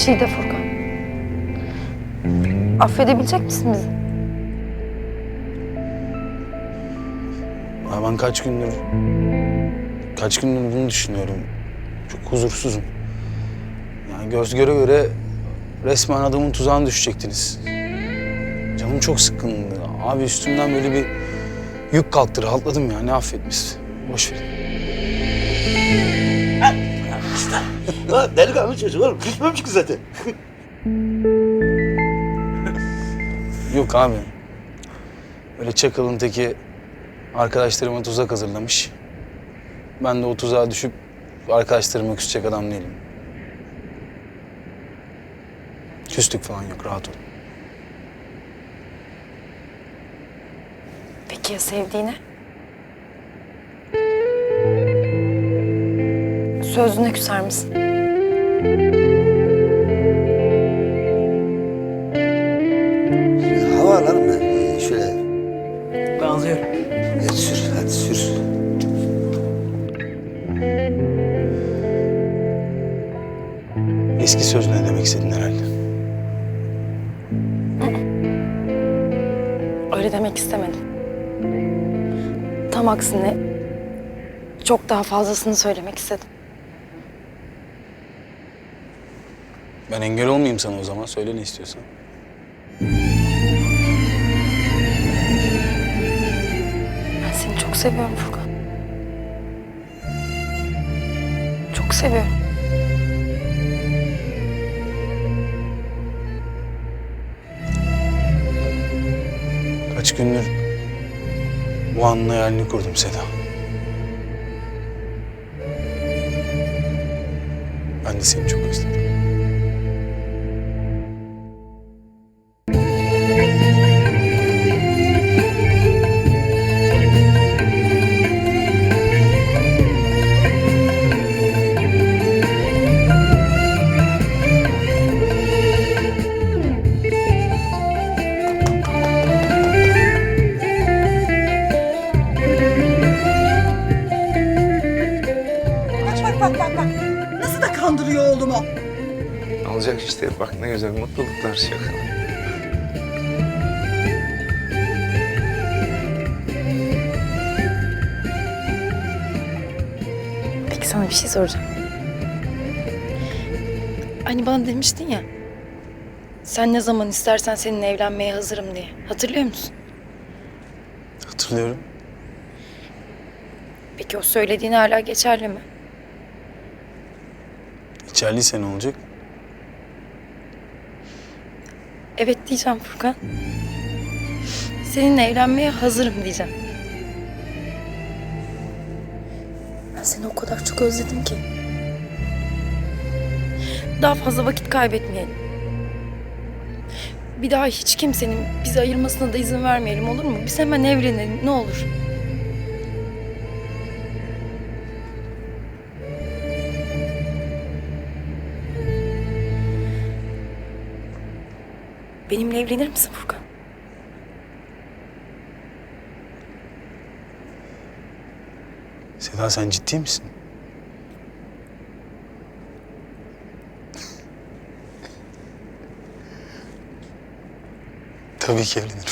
şey de Furkan. Affedebilecek misin bizi? Ya ben kaç gündür... Kaç gündür bunu düşünüyorum. Çok huzursuzum. Yani göz göre göre resmen adamın tuzağına düşecektiniz. Canım çok sıkkındı. Abi üstümden böyle bir yük kalktı. Rahatladım ya. Ne affetmiş. Boş verin. Ha, delikanlı çocuk oğlum. Küsmemiş ki zaten. Yok abi. Öyle çakalın teki arkadaşlarıma tuzak hazırlamış. Ben de o tuzağa düşüp arkadaşlarıma küsecek adam değilim. Küslük falan yok, rahat ol. Peki ya sevdiğine? Sözüne küser misin? Hava alalım mı? Ee, şöyle. Ben alıyorum. Hadi sür, hadi sür. Eski sözle ne demek istedin herhalde? Öyle demek istemedim. Tam aksine çok daha fazlasını söylemek istedim. Ben engel olmayayım sana o zaman. Söyle ne istiyorsan. Ben seni çok seviyorum Furkan. Çok seviyorum. Kaç gündür bu anın hayalini kurdum Seda. Ben de seni çok özledim. Olacak işte bak ne güzel mutluluklar şaka. Peki sana bir şey soracağım. Hani bana demiştin ya. Sen ne zaman istersen seninle evlenmeye hazırım diye. Hatırlıyor musun? Hatırlıyorum. Peki o söylediğin hala geçerli mi? İçerliyse ne olacak? Evet diyeceğim Furkan. Seninle evlenmeye hazırım diyeceğim. Ben seni o kadar çok özledim ki. Daha fazla vakit kaybetmeyelim. Bir daha hiç kimsenin bizi ayırmasına da izin vermeyelim olur mu? Biz hemen evlenelim ne olur. Benimle evlenir misin Furkan? Seda sen ciddi misin? Tabii ki evlenirim.